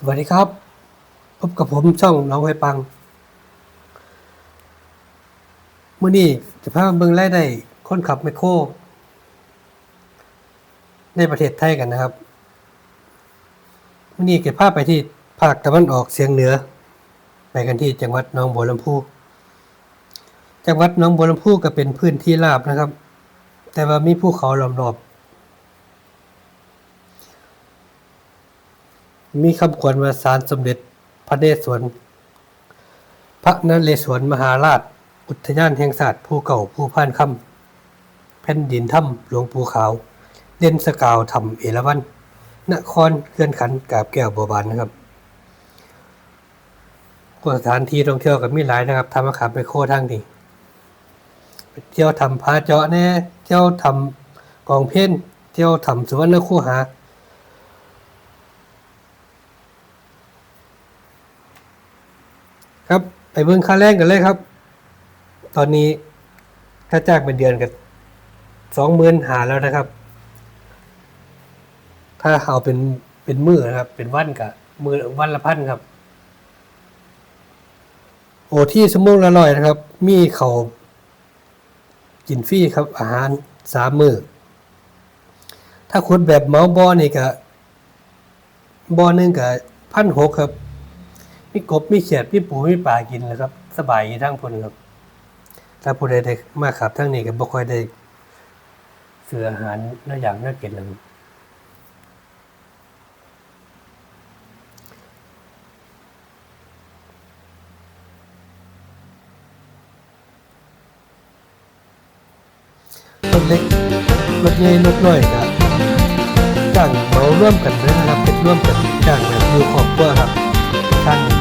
สวัสดีครับ พบกับผมช่องน้องไฮปังเมื่อนี้จะพาเบิ่งรายได้คนขับแมคโคร ในประเทศไทยกันนะครับเมื่อนี้จะพาพไปที่ภาคตะวันออกเฉียงเหนือ ไปกันที่จังหวัดหนองบัวลำพู จังหวัดหนองบัวลำพูก็เป็นพื้นที่ราบนะครับ แต่ว่ามีภูเขาล้อมรอบ มีคำขวัญว่าสารสมเด็จพระเรศวร พระนเรศวรมหาราช อุทยานแห่งศาสตร์ผู้เก่าผู้พ่านคำแผ่นดินถ้ำหลวงปู่ขาวเด่นสกาวธรรมเอราวันนครเคลื่อนขันกาบแก้วบัวบานนะครับก็สถานที่ท่องเที่ยวกับมีหลายนะครับทำอาคารไปโคทางนี้เที่ยวทำพาเจาะแน่เที่ยวทำกองเพ่นเที่ยวทำสวนนคู่หา ครับ ไปเบิ่งค่าแรงกันเลยครับ ตอนนี้ค่าจ้างเป็นเดือนกันสองหมื่นหาแล้วนะครับ ถ้าเอาเป็นเป็นมือนะครับ เป็นวันกับมือวันละพันครับ โอที่สมงละร้อยนะครับ มีเขากินฟรีครับ อาหารสามมือถ้าคุณแบบเมาส์บอนี่ก็บอหนึ่งกับพันหกครับ มีกบมีเขียดมีปูมีปลากินเลยครับ สบายทั้งคนครับถ้าผู้ใดได้มาขับทั้งนี้ก็บ่ค่อยได้เสืออาหารน่าอย่างน่ากินเลยรถเล็กรถใหญ่รถน้อยก็จ้างเหมาร่วมกันเลยนะครับเป็นร่วมกันจ้างแบบอยู่ครอบครัวครับข้าง